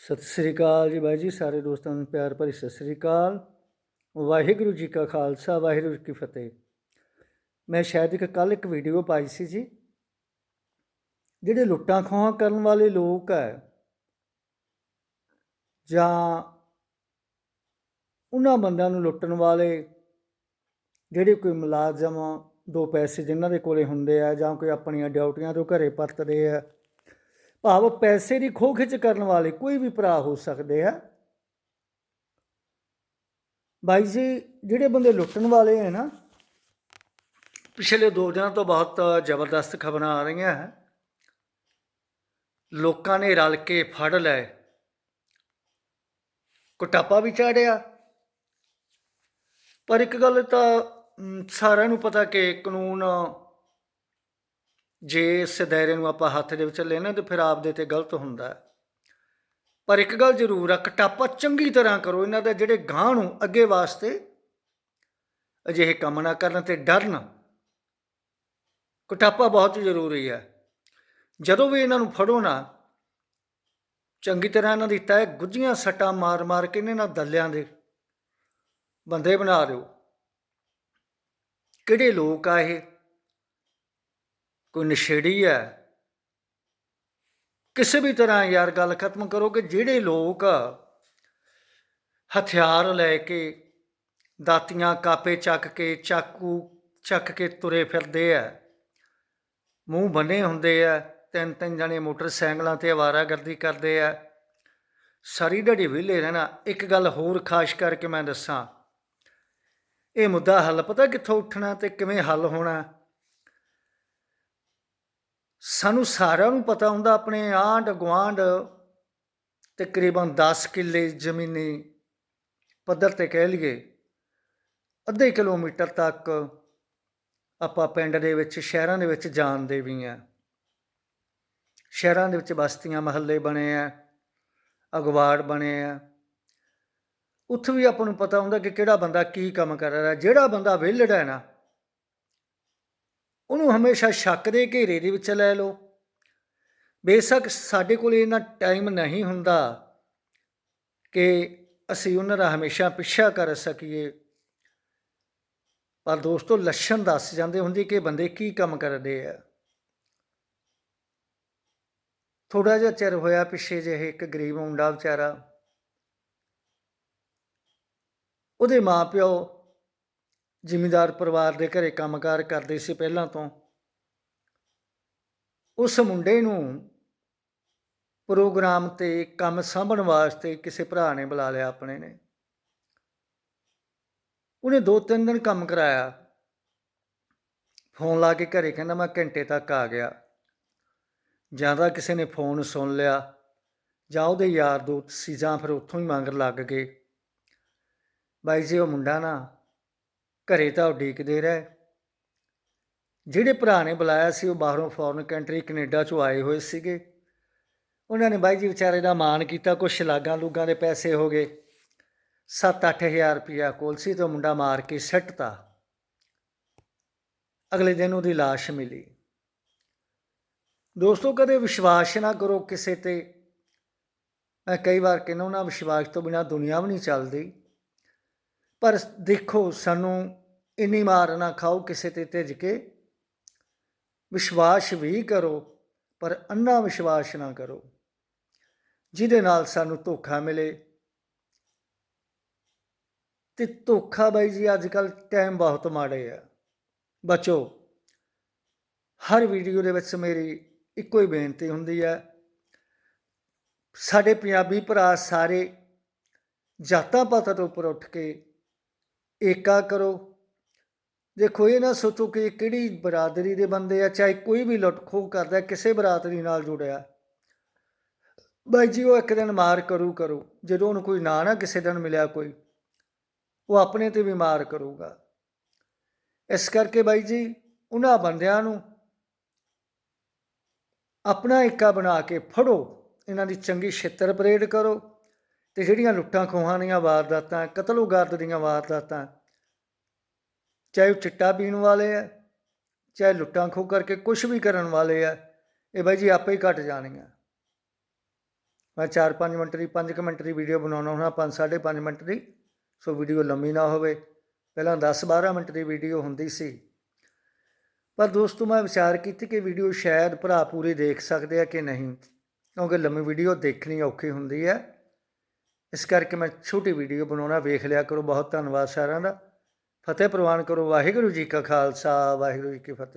ਸਤਿ ਸ੍ਰੀ ਅਕਾਲ ਜੀ ਬਾਈ ਜੀ, ਸਾਰੇ ਦੋਸਤਾਂ ਨੂੰ ਪਿਆਰ ਭਰੀ ਸਤਿ ਸ੍ਰੀ ਅਕਾਲ। ਵਾਹਿਗੁਰੂ ਜੀ ਕਾ ਖਾਲਸਾ, ਵਾਹਿਗੁਰੂ ਜੀ ਕੀ ਫਤਿਹ। ਮੈਂ ਸ਼ਾਇਦ ਇੱਕ ਕੱਲ ਇੱਕ ਵੀਡੀਓ ਪਾਈ ਸੀ ਜੀ, ਜਿਹੜੇ ਲੁੱਟਾਂ ਖੋਹਾਂ ਕਰਨ ਵਾਲੇ ਲੋਕ ਹੈ, ਜਾਂ ਉਹਨਾਂ ਬੰਦਿਆਂ ਨੂੰ ਲੁੱਟਣ ਵਾਲੇ, ਜਿਹੜੇ ਕੋਈ ਮੁਲਾਜ਼ਮ ਦੋ ਪੈਸੇ ਜਿਨ੍ਹਾਂ ਦੇ ਕੋਲੇ ਹੁੰਦੇ ਆ ਜਾਂ ਕੋਈ ਆਪਣੀਆਂ ਡਿਊਟੀਆਂ ਤੋਂ ਘਰੇ ਪਰਤਦੇ ਆ ਭਾਵ ਪੈਸੇ ਦੀ ਖੋਹ ਖਿੱਚ ਕਰਨ ਵਾਲੇ ਕੋਈ ਵੀ ਭਰਾ ਹੋ ਸਕਦੇ ਆ। ਬਾਈ ਜੀ, ਜਿਹੜੇ ਬੰਦੇ ਲੁੱਟਣ ਵਾਲੇ ਹੈ ਨਾ, ਪਿਛਲੇ ਦੋ ਦਿਨਾਂ ਤੋਂ ਬਹੁਤ ਜ਼ਬਰਦਸਤ ਖਬਰਾਂ ਆ ਰਹੀਆਂ ਹੈ ਲੋਕਾਂ ਨੇ ਰਲ ਕੇ ਫੜ ਲਏ। ਕੁਟਾਪਾ ਵੀ ਚਾੜਿਆ। ਪਰ ਇੱਕ ਗੱਲ ਤਾਂ ਸਾਰਿਆਂ ਨੂੰ ਪਤਾ ਕਿ ਕਾਨੂੰਨ ਜੇ ਇਸ ਦਾਇਰੇ ਨੂੰ ਆਪਾਂ ਹੱਥ ਦੇ ਵਿੱਚ ਲੈਣਾ ਤੇ ਫਿਰ ਆਪਦੇ ਤੇ ਗਲਤ ਹੁੰਦਾ ਪਰ ਇੱਕ ਗੱਲ ਜ਼ਰੂਰ ਆ, ਕਟਾਪਾ ਚੰਗੀ ਤਰ੍ਹਾਂ ਕਰੋ, ਇਹਨਾਂ ਦੇ ਜਿਹੜੇ ਗਾਂ ਨੂੰ ਅੱਗੇ ਵਾਸਤੇ ਅਜਿਹੇ ਕੰਮ ਨਾ ਕਰਨ ਤੇ ਡਰਨ ਕਟਾਪਾ ਬਹੁਤ ਜ਼ਰੂਰੀ ਹੈ। ਜਦੋਂ ਵੀ ਇਹਨਾਂ ਨੂੰ ਫੜੋ ਨਾ, ਚੰਗੀ ਤਰ੍ਹਾਂ ਇਹਨਾਂ ਦੀ ਤੈ ਗੁੱਝੀਆਂ ਸੱਟਾਂ ਮਾਰ-ਮਾਰ ਕੇ ਇਹਨਾਂ ਨਾਲ ਦੱਲਿਆਂ ਦੇ ਬੰਦੇ ਬਣਾ ਦਿਓ। ਕਿਹੜੇ ਲੋਕ ਆ ਇਹ? ਕੋਈ ਨਸ਼ੇੜੀ ਹੈ? ਕਿਸੇ ਵੀ ਤਰ੍ਹਾਂ ਯਾਰ ਗੱਲ ਖਤਮ ਕਰੋ ਕਿ ਜਿਹੜੇ ਲੋਕ ਹਥਿਆਰ ਲੈ ਕੇ ਦਾਤੀਆਂ ਕਾਪੇ ਚੱਕ ਕੇ, ਚਾਕੂ ਚੱਕ ਕੇ ਤੁਰੇ ਫਿਰਦੇ ਆ, ਮੂੰਹ ਬੰਨੇ ਹੁੰਦੇ ਆ, ਤਿੰਨ ਤਿੰਨ ਜਣੇ ਮੋਟਰਸਾਈਕਲਾਂ ਤੇ ਆਵਾਰਾਗਰਦੀ ਕਰਦੇ ਆ, ਸਾਰੀ ਦਿਹਾੜੀ ਵਿਹਲੇ ਰਹਿਣਾ। ਇੱਕ ਗੱਲ ਹੋਰ ਖਾਸ ਕਰਕੇ ਮੈਂ ਦੱਸਾਂ, ਇਹ ਮੁੱਦਾ ਹੱਲ ਪਤਾ ਕਿੱਥੋਂ ਉੱਠਣਾ ਤੇ ਕਿਵੇਂ ਹੱਲ ਹੋਣਾ? ਸਾਨੂੰ ਸਾਰਿਆਂ ਨੂੰ ਪਤਾ ਹੁੰਦਾ ਆਪਣੇ ਆਂਢ ਗੁਆਂਢ ਤਕਰੀਬਨ 10 ਕਿੱਲੇ ਜ਼ਮੀਨੀ ਪੱਧਰ ਤੇ ਕਹਿ ਲਈਏ, ਅੱਧੇ ਕਿਲੋਮੀਟਰ ਤੱਕ ਆਪਾਂ ਪਿੰਡ ਦੇ ਵਿੱਚ, ਸ਼ਹਿਰਾਂ ਦੇ ਵਿੱਚ ਜਾਣਦੇ ਵੀ ਆ। ਸ਼ਹਿਰਾਂ ਦੇ ਵਿੱਚ ਬਸਤੀਆਂ ਮਹੱਲੇ ਬਣੇ ਆ ਅਗਵਾੜ ਬਣੇ ਆ। ਉੱਥੇ ਵੀ ਆਪਾਂ ਨੂੰ ਪਤਾ ਹੁੰਦਾ ਕਿ ਕਿਹੜਾ ਬੰਦਾ ਕੀ ਕੰਮ ਕਰ ਰਿਹਾ, ਜਿਹੜਾ ਬੰਦਾ ਵਿਹਲੜਾ ਹੈ ਨਾ ਉਹਨੂੰ ਹਮੇਸ਼ਾ ਸ਼ੱਕ ਦੇ ਘੇਰੇ ਦੇ ਵਿੱਚ ਲੈ ਲਓ। ਬੇਸ਼ੱਕ ਸਾਡੇ ਕੋਲ ਇਹਨਾਂ ਟਾਈਮ ਨਹੀਂ ਹੁੰਦਾ ਕਿ ਅਸੀਂ ਉਹਨਾਂ ਦਾ ਹਮੇਸ਼ਾ ਪਿੱਛਾ ਕਰ ਸਕੀਏ। ਪਰ ਦੋਸਤੋ, ਲੱਛਣ ਦੱਸ ਜਾਂਦੇ ਹੁੰਦੇ ਕਿ ਬੰਦੇ ਕੀ ਕੰਮ ਕਰਦੇ ਆ। ਥੋੜਾ ਜਿਹਾ ਚਿਰ ਹੋਇਆ ਪਿੱਛੇ ਜਿਹੇ ਇੱਕ ਗਰੀਬ ਮੁੰਡਾ ਵਿਚਾਰਾ। ਉਹਦੇ ਮਾਪਿਓ ਜ਼ਿਮੀਂਦਾਰ ਪਰਿਵਾਰ ਦੇ ਘਰੇ ਕੰਮਕਾਰ ਕਰਦੇ ਸੀ ਪਹਿਲਾਂ ਤੋਂ। ਉਸ ਮੁੰਡੇ ਨੂੰ ਪ੍ਰੋਗਰਾਮ ਤੇ ਕੰਮ ਸਾਂਭਣ ਵਾਸਤੇ ਕਿਸੇ ਭਰਾ ਨੇ ਬੁਲਾ ਲਿਆ ਆਪਣੇ ਨੇ। ਉਹਨੇ ਦੋ ਤਿੰਨ ਦਿਨ ਕੰਮ ਕਰਾਇਆ। ਫੋਨ ਲਾ ਕੇ ਘਰੇ ਕਹਿੰਦਾ, ਮੈਂ ਘੰਟੇ ਤੱਕ ਆ ਗਿਆ। ਜਾਂ ਤਾਂ ਕਿਸੇ ਨੇ ਫੋਨ ਸੁਣ ਲਿਆ, ਜਾਂ ਉਹਦੇ ਯਾਰ ਦੋਸਤ ਸੀ, ਜਾਂ ਫਿਰ ਉੱਥੋਂ ਹੀ ਮੰਗਰ ਲੱਗ ਗਏ। ਬਾਈ ਜੀ, ਉਹ ਮੁੰਡਾ ਨਾ ਘਰੇ ਤਾਂ ਉਡੀਕਦੇ ਰਹੇ। ਜਿਹੜੇ ਭਰਾ ਨੇ ਬੁਲਾਇਆ ਸੀ, ਉਹ ਬਾਹਰੋਂ ਫੋਰਨ ਕੰਟਰੀ ਕੈਨੇਡਾ ਚੋਂ ਆਏ ਹੋਏ ਸੀਗੇ। ਉਹਨਾਂ ਨੇ ਬਾਈ ਜੀ ਵਿਚਾਰੇ ਦਾ ਮਾਣ ਕੀਤਾ, ਕੁਛ ਲਾਗਾਂ ਲੂਗਾਂ ਦੇ ਪੈਸੇ ਹੋ ਗਏ। 7-8000 ਰੁਪਇਆ ਕੋਲ ਸੀ ਤੇ ਮੁੰਡਾ ਮਾਰ ਕੇ ਸੱਟਤਾ। ਅਗਲੇ ਦਿਨ ਉਹਦੀ ਲਾਸ਼ ਮਿਲੀ। ਦੋਸਤੋ, ਕਦੇ ਵਿਸ਼ਵਾਸ ਨਾ ਕਰੋ ਕਿਸੇ ਤੇ। ਮੈਂ ਕਈ ਵਾਰ ਕਹਿੰਦਾ ਉਹਨਾਂ ਵਿਸ਼ਵਾਸ ਤੋਂ ਬਿਨਾ ਦੁਨੀਆ ਵੀ ਨਹੀਂ ਚੱਲਦੀ। ਪਰ ਦੇਖੋ ਸਾਨੂੰ ਇੰਨੀ ਮਾਰ ਨਾ ਖਾਓ, ਕਿਸੇ ਤੇ ਧਿੱਜ ਕੇ। ਵਿਸ਼ਵਾਸ ਵੀ ਕਰੋ, ਪਰ ਅੰਨਾ ਵਿਸ਼ਵਾਸ ਨਾ ਕਰੋ। ਜਿਹਦੇ ਨਾਲ ਸਾਨੂੰ ਧੋਖਾ ਮਿਲੇ। ਤੇ ਧੋਖਾ ਬਾਈ ਜੀ ਅੱਜ ਕੱਲ ਟਾਈਮ ਬਹੁਤ ਮਾੜੇ ਆ। ਬਚੋ, ਹਰ ਵੀਡੀਓ ਦੇ ਵਿੱਚ ਮੇਰੀ ਇੱਕੋ ਹੀ ਬੇਨਤੀ ਹੁੰਦੀ ਹੈ ਸਾਡੇ ਪੰਜਾਬੀ ਭਰਾ ਸਾਰੇ ਜਾਤਾਂ ਪਾਤਾਂ ਤੋਂ ਉੱਪਰ ਉੱਠ ਕੇ ਏਕਾ ਕਰੋ। ਦੇਖੋ, ਇਹ ਨਾ ਸੋਚੋ ਕਿ ਇਹ ਕਿਹੜੀ ਬਰਾਦਰੀ ਦੇ ਬੰਦੇ ਆ, ਚਾਹੇ ਕੋਈ ਵੀ ਲੁੱਟ ਖੋਹ ਕਰਦਾ, ਕਿਸੇ ਬਰਾਦਰੀ ਨਾਲ ਜੁੜਿਆ। ਬਾਈ ਜੀ, ਉਹ ਇੱਕ ਦਿਨ ਮਾਰ ਕਰੂ ਕਰੂ। ਜਦੋਂ ਉਹਨੂੰ ਕੋਈ ਨਾ ਨਾ ਕਿਸੇ ਦਿਨ ਮਿਲਿਆ ਕੋਈ, ਉਹ ਆਪਣੇ ਤੇ ਵੀ ਮਾਰ ਕਰੂਗਾ। ਇਸ ਕਰਕੇ ਬਾਈ ਜੀ, ਉਹਨਾਂ ਬੰਦਿਆਂ ਨੂੰ ਆਪਣਾ ਏਕਾ ਬਣਾ ਕੇ ਫੜੋ। ਇਹਨਾਂ ਦੀ ਚੰਗੀ ਛਿੱਤਰ ਪਰੇਡ ਕਰੋ। ਤੇ ਜਿਹੜੀਆਂ ਲੁੱਟਾਂ ਖੋਹਾਂ ਦੀਆਂ ਵਾਰਦਾਤਾਂ, ਕਤਲੋਗਾਰਦ ਦੀਆਂ ਵਾਰਦਾਤਾਂ, ਚਾਹੇ ਉਹ ਚਿੱਟਾ ਪੀਣ ਵਾਲੇ ਆ ਚਾਹੇ ਲੁੱਟਾਂ ਖੋਹ ਕਰਕੇ ਕੁਝ ਵੀ ਕਰਨ ਵਾਲੇ ਆ ਇਹ ਬਾਈ ਜੀ ਆਪੇ ਹੀ ਘਟ ਜਾਣਗੀਆਂ। ਮੈਂ 4-5 ਮਿੰਟ ਦੀ 5 ਮਿੰਟ ਦੀ ਵੀਡੀਓ ਬਣਾਉਣਾ ਹੁੰਦਾ 5 5.5 ਮਿੰਟ ਦੀ, ਸੋ ਵੀਡੀਓ ਲੰਮੀ ਨਾ ਹੋਵੇ। ਪਹਿਲਾਂ 10-12 ਮਿੰਟ ਦੀ ਵੀਡੀਓ ਹੁੰਦੀ ਸੀ। ਪਰ ਦੋਸਤੋ, ਮੈਂ ਵਿਚਾਰ ਕੀਤੀ ਕਿ ਵੀਡੀਓ ਸ਼ਾਇਦ ਭਰਾ ਪੂਰੀ ਦੇਖ ਸਕਦੇ ਆ ਕਿ ਨਹੀਂ, ਕਿਉਂਕਿ ਲੰਮੀ ਵੀਡੀਓ ਦੇਖਣੀ ਔਖੀ ਹੁੰਦੀ ਹੈ ਇਸ ਕਰਕੇ ਮੈਂ ਛੋਟੀ ਵੀਡੀਓ ਬਣਾਉਣਾ ਵੇਖ ਲਿਆ ਕਰੋ। ਬਹੁਤ ਧੰਨਵਾਦ ਸਾਰਿਆਂ ਦਾ। ਫਤਿਹ ਪ੍ਰਵਾਨ ਕਰੋ। ਵਾਹਿਗੁਰੂ ਜੀ ਕਾ ਖਾਲਸਾ, ਵਾਹਿਗੁਰੂ ਜੀ ਕੀ ਫਤਿਹ।